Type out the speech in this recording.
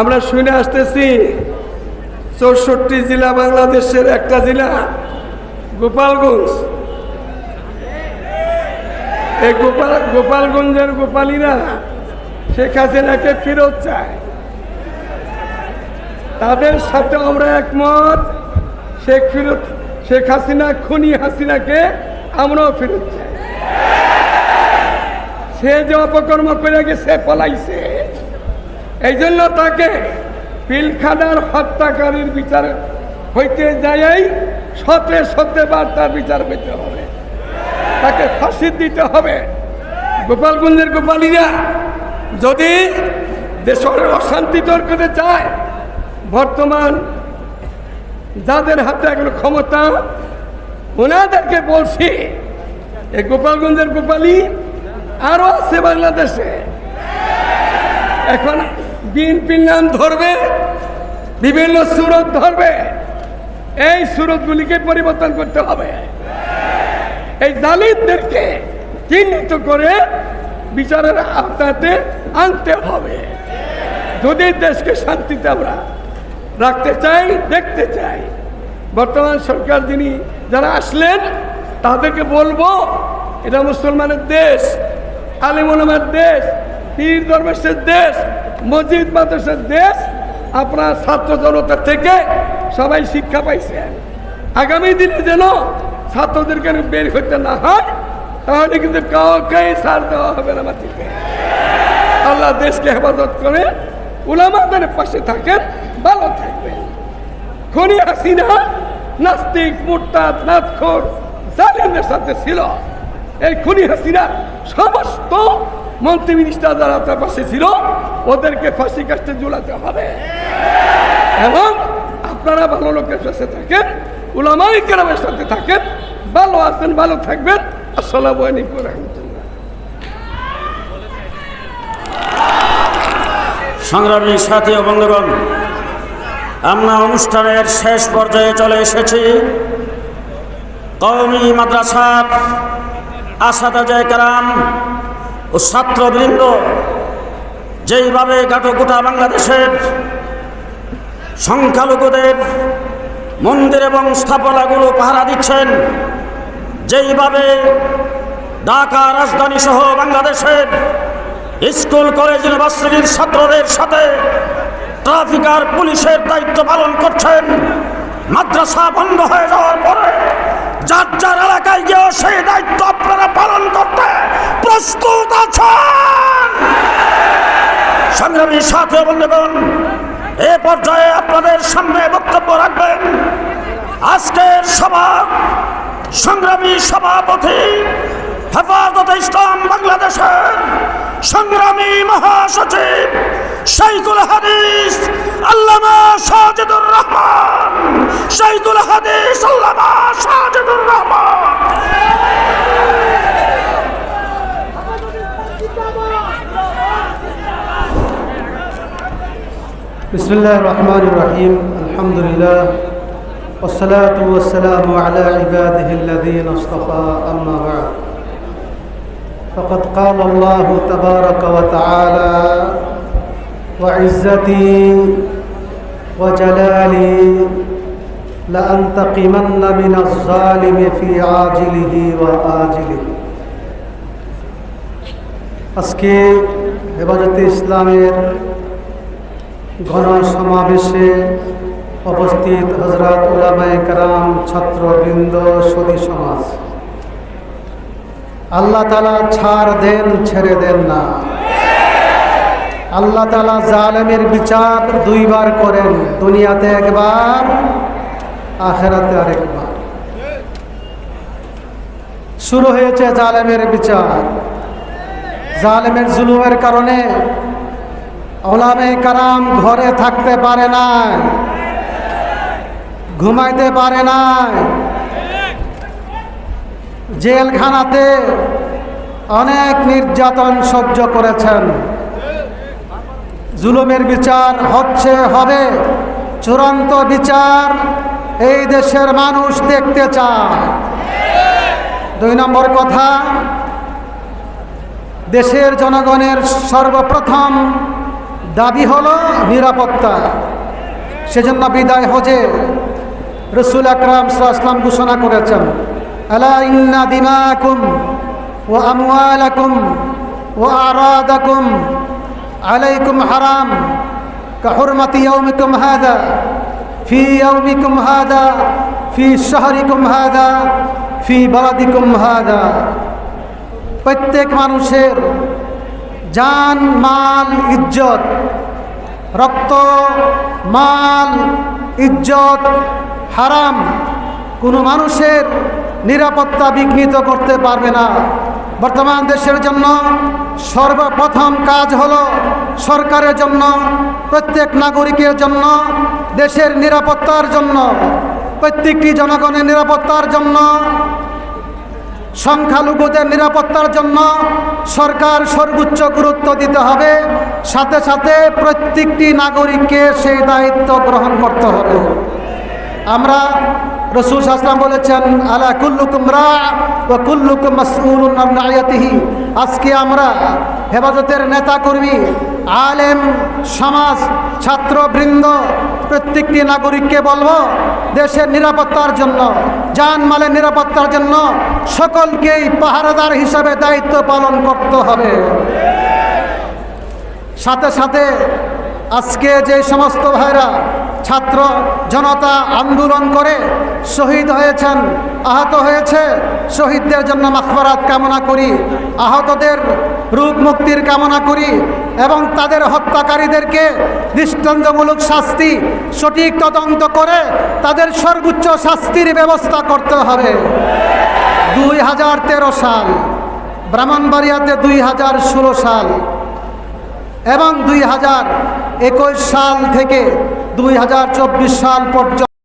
আমরা শুনে আসতেছি, চৌষট্টি জেলা বাংলাদেশের একটা জেলা, গোপালগঞ্জ। এই গোপাল, গোপালগঞ্জের গোপালীরা শেখ হাসিনাকে ফেরত চায়। তাদের সাথে আমরা একমত, শেখ ফিরত, শেখ হাসিনা, খুনি হাসিনাকে আমরাও ফেরত চাই। সে যে অপকর্ম করে গেছে, পলাইছে। এই জন্য তাকে পিলখানার হত্যাকারীর বিচার হইতে যাই সতে সতে তার বিচার পেতে হবে। তাকে ফাঁসি দিতে হবে। গোপালগঞ্জের গোপালীরা যদি দেশের অশান্তি দূর করতে চায়, বর্তমান যাদের হাতে এখন ক্ষমতা, ওনাদেরকে বলছি, এই গোপালগঞ্জের গোপালী আরও আছে বাংলাদেশে। এখন বিএনপির নাম ধরবে, বিভিন্ন সুরত ধরবে। এই সুরতগুলিকে পরিবর্তন করতে হবে। এই জালিমদেরকে চিহ্নিত করে বিচারের আওতাতে আনতে হবে। যদি দেশকে শান্তিতে আমরা রাখতে চাই, দেখতে চাই, বর্তমান সরকার যিনি যারা আসলেন, তাদেরকে বলব, এটা মুসলমানের দেশ আলিমুলমের দেশ, পীর ধর্মেশের দেশ মসজিদ, মাদ্রাসের দেশ, আপনার ছাত্র জনতা থেকে সবাই শিক্ষা পাইছে। আগামী দিনে যেন ছাত্রদেরকে বের হইতে না হয়, তাহলে কিন্তু কাউকে ছাড় দেওয়া হবে না মাটিতে। আল্লাহ দেশকে হেফাজত করে উলামাদের পাশে থাকেন, ভালো থাকবেন। খনি হাসিনা, নাস্তিক, মুরতাদ নাথখোর জালিমদের সাথে ছিল। এই খুনি হাসিনা সমস্ত মন্ত্রী মিনিস্টার যারা তার পাশে ছিল, ওদেরকে ফাঁসি কাস্টে ঝুলাতে হবে। এবং আপনারা ভালো লোকের সাথে থাকেন উলামাই কেরামের সাথে থাকেন, ভালো আছেন, ভালো থাকবেন। আসসালামু আলাইকুম রহমতুল্লাহ। সংগ্রামী সাথী বন্ধুগণ, আমরা অনুষ্ঠানের শেষ পর্যায়ে চলে এসেছি। কওমি মাদ্রাসার আসাদা কারাম ও ছাত্রবৃন্দ, যেইভাবে গাটো গোটা বাংলাদেশের সংখ্যালঘুদের মন্দির এবং স্থাপনাগুলো পাহারা দিচ্ছেন, যেইভাবে ঢাকা রাজধানী সহ বাংলাদেশের স্কুল, কলেজ, ইউনিভার্সিটির ছাত্রদের সাথে ট্রাফিক আর পুলিশের দায়িত্ব পালন করছেন, মাদ্রাসা বন্ধ হয়ে যাওয়ার পরে যার যার এলাকায় গিয়েও সেই সংগ্রামী সাথে বন্ধুগণ এ পর্যায়ে আপনাদের সামনে বক্তব্য রাখবেন। আজকের সভা, সংগ্রামী সভাপতি হেফাজত ইসলাম বাংলাদেশের সংগ্রামী মহাসচিব শাইকুল হাদিস, আল্লামা সাজিদুর রহমান। শাইকুল হাদিস, আল্লামা সাজিদুর রহমান। بسم الله الرحمن الرحيم الحمد لله والصلاة والسلام على عباده الذين اصطفى أما بعد فقد قال الله تبارك وتعالى وعزتي وجلالي لأنتقمن من الظالم في عاجله وآجله আজকে হেফাজতে ইসলামের ঘন সমাবেশে উপস্থিত হজরত উলামায়ে কারাম, ছাত্রবৃন্দ, সদী সমাজ। আল্লাহ তালা ছাড় দেন, ছেড়ে দেন না। আল্লাহ তালা জালেমের বিচার দুইবার করেন, দুনিয়াতে একবার, আখেরাতে আরেকবার। শুরু হয়েছে জালেমের বিচার। জালেমের জুলুমের কারণে ওলামে কারাম ঘরে থাকতে পারে নাই, ঘুমাইতে পারে নাই। জেলখানাতে অনেক নির্যাতন সহ্য করেছেন। জুলুমের বিচার হচ্ছে, হবে। চূড়ান্ত বিচার এই দেশের মানুষ দেখতে চায়। দুই নম্বর কথা, দেশের জনগণের সর্বপ্রথম দাবি হলো নিরাপত্তা। সেজন্য বিদায় হজে রসুল আকরাম সাল্লাম ঘোষণা করেছেন, আলা ইন্না দিমাকুম ও আমওয়ালাকুম ও আরাদাকুম আলাইকুম হারাম, কাহরমাতি ইয়াউমিকুম হাদা ফি ইয়াউমিকুম হাদা ফি শহরিকুম হাদা ফি বালাদিকুম হাদা প্রত্যেক মানুষের জান মাল ইজ্জত। রক্ত মাল ইজ্জত হারাম। কোনো মানুষের নিরাপত্তা বিঘ্নিত করতে পারবে না। বর্তমান দেশের জন্য সর্বপ্রথম কাজ হল সরকারের জন্য, প্রত্যেক নাগরিকের জন্য, দেশের নিরাপত্তার জন্য, প্রত্যেকটি জনগণের নিরাপত্তার জন্য সংখ্যালঘুদের নিরাপত্তার জন্য সরকার সর্বোচ্চ গুরুত্ব দিতে হবে। সাথে সাথে প্রত্যেকটি নাগরিককে সেই দায়িত্ব গ্রহণ করতে হবে। আমরা রসুল আসলাম বলেছেন, আলা কুল্লুকুম রা ও আজকে আমরা হেফাজতের নেতাকর্মী, আলেম, সমাজ, ছাত্রবৃন্দ প্রত্যেকটি নাগরিককে বলব, দেশের নিরাপত্তার জন্য জানমালের নিরাপত্তার জন্য সকলকেই পাহারাদার হিসাবে দায়িত্ব পালন করতে হবে। সাথে সাথে আজকে যে সমস্ত ভাইরা ছাত্র জনতা আন্দোলন করে শহীদ হয়েছেন, আহত হয়েছে, শহীদদের জন্য মাখবরাত কামনা করি, আহতদের রোগ মুক্তির কামনা করি এবং তাদের হত্যাকারীদেরকে দৃষ্টান্তমূলক শাস্তি, সঠিক তদন্ত করে তাদের সর্বোচ্চ শাস্তির ব্যবস্থা করতে হবে। দুই হাজার তেরো সাল, ব্রাহ্মণবাড়িয়াতে দুই হাজার ষোলো সাল এবং দুই হাজার একুশ সাল থেকে দুই হাজার চব্বিশ সাল পর্যন্ত